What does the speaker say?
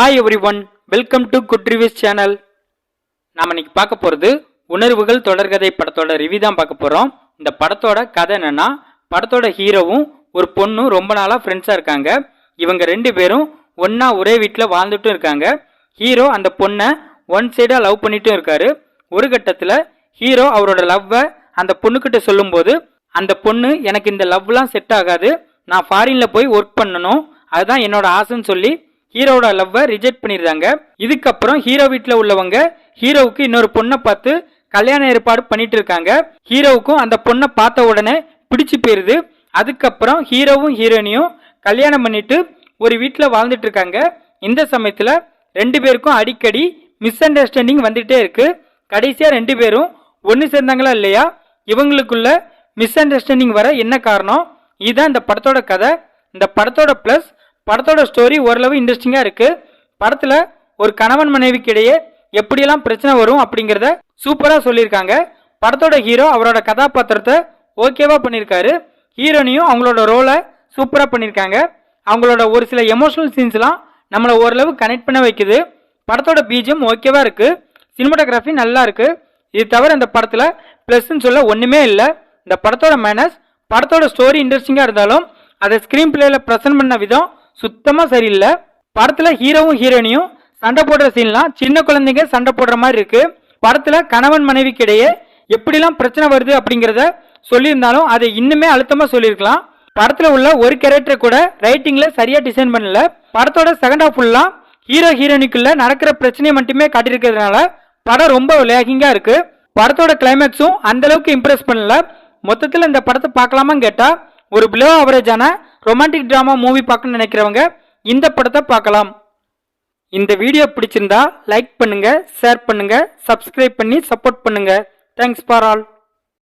Hi everyone welcome to good reviews channel நாம் இன்னைக்கு பார்க்க போகிறது உணர்வுகள் தொடர்கதை படத்தோட ரிவ்யூ தான் பார்க்க போகிறோம் இந்த படத்தோட கதை என்னன்னா படத்தோட ஹீரோவும் ஒரு பொண்ணும் ரொம்ப நாளாக ஃப்ரெண்ட்ஸாக இருக்காங்க. இவங்க ரெண்டு பேரும் ஒன்றா ஒரே வீட்டில் வாழ்ந்துட்டும் இருக்காங்க. ஹீரோ அந்த பொண்ணை ஒன் சைடாக லவ் பண்ணிட்டும் இருக்காரு. ஒரு கட்டத்தில் ஹீரோ அவரோட லவ்வை அந்த பொண்ணுக்கிட்ட சொல்லும்போது அந்த பொண்ணு எனக்கு இந்த லவ்லாம் செட் ஆகாது. நான் ஃபாரினில் போய் ஒர்க் பண்ணணும். அதுதான் என்னோட ஆசைன்னு சொல்லி ஹீரோட லவ்வை ரிஜெக்ட் பண்ணிடுறாங்க. இதுக்கப்புறம் ஹீரோ வீட்டில் உள்ளவங்க ஹீரோவுக்கு இன்னொரு பொண்ணை பார்த்து கல்யாண ஏற்பாடு பண்ணிட்டு இருக்காங்க. ஹீரோவுக்கும் அந்த பொண்ணை பார்த்த உடனே பிடிச்சு போயிருது. அதுக்கப்புறம் ஹீரோவும் ஹீரோயினியும் கல்யாணம் பண்ணிட்டு ஒரு வீட்டில் வாழ்ந்துட்டு இருக்காங்க. இந்த சமயத்தில் ரெண்டு பேருக்கும் அடிக்கடி மிஸ் அண்டர்ஸ்டாண்டிங் வந்துட்டே இருக்கு. கடைசியாக ரெண்டு பேரும் ஒன்று சேர்ந்தாங்களா இல்லையா? இவங்களுக்குள்ள மிஸ் அண்டர்ஸ்டாண்டிங் வர என்ன காரணம்? இதுதான் இந்த படத்தோட கதை. இந்த படத்தோட ப்ளஸ் படத்தோட ஸ்டோரி ஓரளவு இன்ட்ரெஸ்டிங்காக இருக்குது படத்தில் ஒரு கணவன் மனைவிக்கு இடையே எப்படியெல்லாம் பிரச்சனை வரும் அப்படிங்கிறத சூப்பராக சொல்லியிருக்காங்க. படத்தோட ஹீரோ அவரோட கதாபாத்திரத்தை ஓகேவாக பண்ணியிருக்காரு. ஹீரோனையும் அவங்களோட ரோலை சூப்பராக பண்ணியிருக்காங்க. அவங்களோட ஒரு சில எமோஷனல் சீன்ஸ்லாம் நம்மளை ஓரளவு கனெக்ட் பண்ண வைக்குது. படத்தோட பீஜம் ஓகேவாக இருக்குது சினிமாட்டோகிராஃபி நல்லா இருக்குது இது தவிர இந்த படத்தில் ப்ளஸ்ன்னு சொல்ல ஒன்றுமே இல்லை. இந்த படத்தோட மேனஸ் படத்தோட ஸ்டோரி இன்ட்ரெஸ்டிங்காக இருந்தாலும் அதை ஸ்க்ரீன் பிளேயில் ப்ரெசென்ட் பண்ண விதம் சுத்தமாக சரியில்லை. படத்தில் ஹீரோவும் ஹீரோயினியும் சண்டை போடுற சீன்லாம் சின்ன குழந்தைங்க சண்டை போடுற மாதிரி இருக்குது படத்தில் கணவன் மனைவிக்கு இடையே எப்படிலாம் பிரச்சனை வருது அப்படிங்கிறத சொல்லியிருந்தாலும் அதை இன்னுமே அழுத்தமாக சொல்லியிருக்கலாம். படத்தில் உள்ள ஒரு கேரக்டர் கூட ரைட்டிங்கில் சரியாக டிசைன் பண்ணல. படத்தோட செகண்ட் ஹாஃப் ஃபுல்லாக ஹீரோ ஹீரோனிக்குள்ள நடக்கிற பிரச்சனையை மட்டுமே காட்டியிருக்கிறதுனால படம் ரொம்ப லேகிங்காக இருக்குது படத்தோட கிளைமேக்ஸும் அந்தளவுக்கு இம்ப்ரெஸ் பண்ணல. மொத்தத்தில் இந்த படத்தை பார்க்கலாமான்னு கேட்டால் ஒரு பிலோ ஆவரேஜான ரொமான்டிக் ட்ராமா மூவி பார்க்கணும்னு நினைக்கிறவங்க இந்த படத்தை பார்க்கலாம். இந்த வீடியோ பிடிச்சிருந்தா லைக் பண்ணுங்கள் ஷேர் பண்ணுங்கள் சப்ஸ்கிரைப் பண்ணி சப்போர்ட் பண்ணுங்கள் தேங்க்ஸ் ஃபார் ஆல்